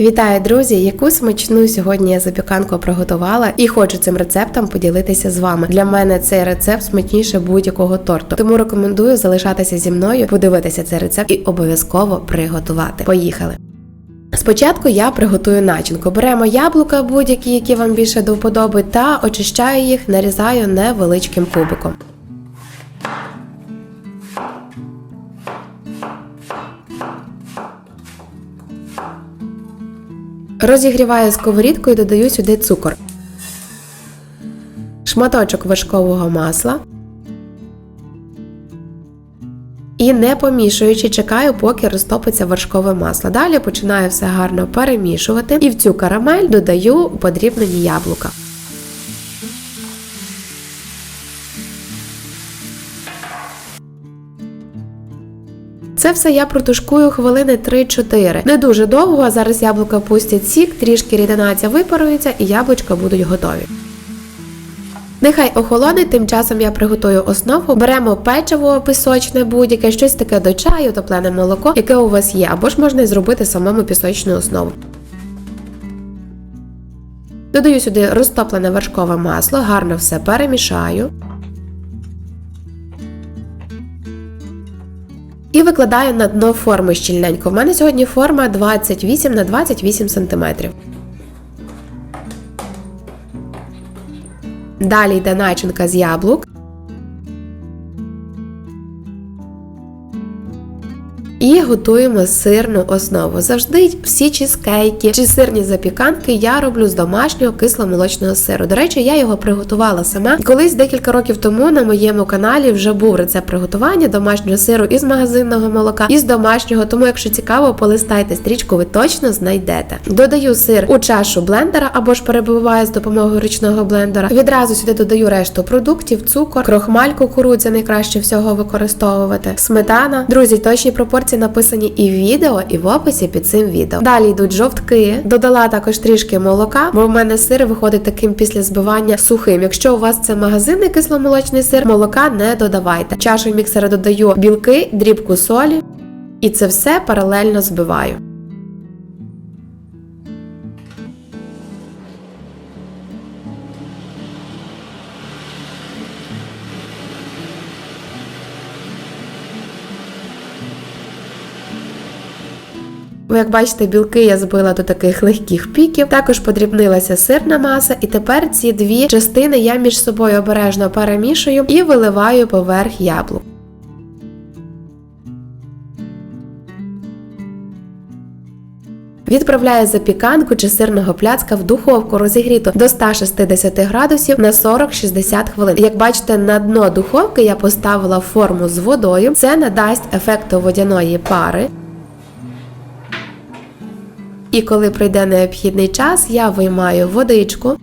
Вітаю, друзі! Яку смачну сьогодні я запіканку приготувала і хочу цим рецептом поділитися з вами. Для мене цей рецепт смачніше будь-якого торту. Тому рекомендую залишатися зі мною, подивитися цей рецепт і обов'язково приготувати. Поїхали! Спочатку я приготую начинку. Беремо яблука, будь-які, які вам більше до вподоби, та очищаю їх, нарізаю невеличким кубиком. Розігріваю сковорідку і додаю сюди цукор, шматочок вершкового масла. І не помішуючи, чекаю, поки розтопиться вершкове масло. Далі починаю все гарно перемішувати і в цю карамель додаю подрібнені яблука. Це все я протушкую хвилини 3-4. Не дуже довго, а зараз яблука пустять сік, трішки рідина ця випарується і яблучка будуть готові. Нехай охолоне, тим часом я приготую основу. Беремо печиво пісочне будь-яке, щось таке до чаю, топлене молоко, яке у вас є, або ж можна зробити самому пісочну основу. Додаю сюди розтоплене вершкове масло, гарно все перемішаю. І викладаю на дно форми щільненько. В мене сьогодні форма 28 на 28 см. Далі йде начинка з яблук. І готуємо сирну основу. Завжди всі чизкейки чи сирні запіканки я роблю з домашнього кисломолочного сиру. До речі, я його приготувала сама. Колись декілька років тому на моєму каналі вже був рецепт приготування домашнього сиру із магазинного молока, і з домашнього. Тому, якщо цікаво, полистайте стрічку, ви точно знайдете. Додаю сир у чашу блендера або ж перебиваю з допомогою ручного блендера. Відразу сюди додаю решту продуктів, цукор, крохмаль кукурудзя найкраще всього використовувати, сметана. Друзі, точні пропорції написані і в відео, і в описі під цим відео. Далі йдуть жовтки. Додала також трішки молока, бо в мене сир виходить таким після збивання сухим. Якщо у вас це магазинний кисломолочний сир, молока не додавайте. Чашу міксера додаю білки, дрібку солі, і це все паралельно збиваю. Як бачите, білки я збила до таких легких піків. Також подрібнилася сирна маса, і тепер ці дві частини я між собою обережно перемішую і виливаю поверх яблук. Відправляю запіканку чи сирного пляцка в духовку розігріту до 160 градусів на 40-60 хвилин. Як бачите, на дно духовки я поставила форму з водою. Це надасть ефекту водяної пари. І коли пройде необхідний час, я виймаю водичку.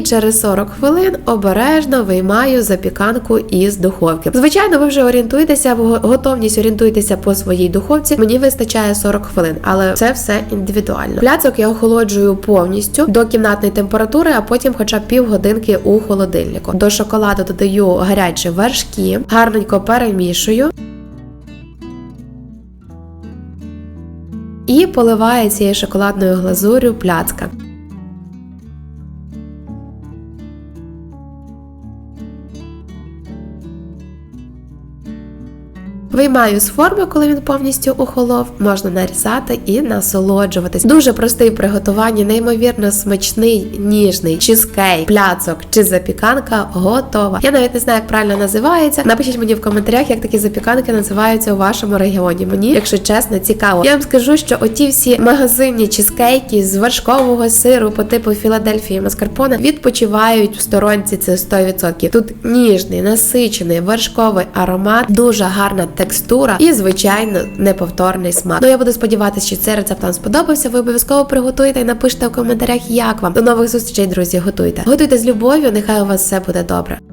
І через 40 хвилин обережно виймаю запіканку із духовки. Звичайно, ви вже орієнтуєтеся, готовність орієнтуєтеся по своїй духовці. Мені вистачає 40 хвилин, але це все індивідуально. Пляцок я охолоджую повністю до кімнатної температури, а потім хоча б півгодинки у холодильнику. До шоколаду додаю гарячі вершки, гарненько перемішую. І поливаю цією шоколадною глазурю пляцка. Виймаю з форми, коли він повністю охолов, можна нарізати і насолоджуватись. Дуже простий в приготуванні, неймовірно смачний, ніжний чизкейк, пляцок чи запіканка готова. Я навіть не знаю, як правильно називається. Напишіть мені в коментарях, як такі запіканки називаються у вашому регіоні. Мені, якщо чесно, цікаво. Я вам скажу, що оті всі магазинні чизкейки з вершкового сиру по типу Філадельфії маскарпоне відпочивають в сторонці. Це 100%. Тут ніжний, насичений, вершковий аромат, дуже гарна текстура і, звичайно, неповторний смак. Ну я буду сподіватися, що цей рецепт вам сподобався. Ви обов'язково приготуйте і напишіть в коментарях, як вам. До нових зустрічей, друзі. Готуйте. Готуйте з любов'ю, нехай у вас все буде добре.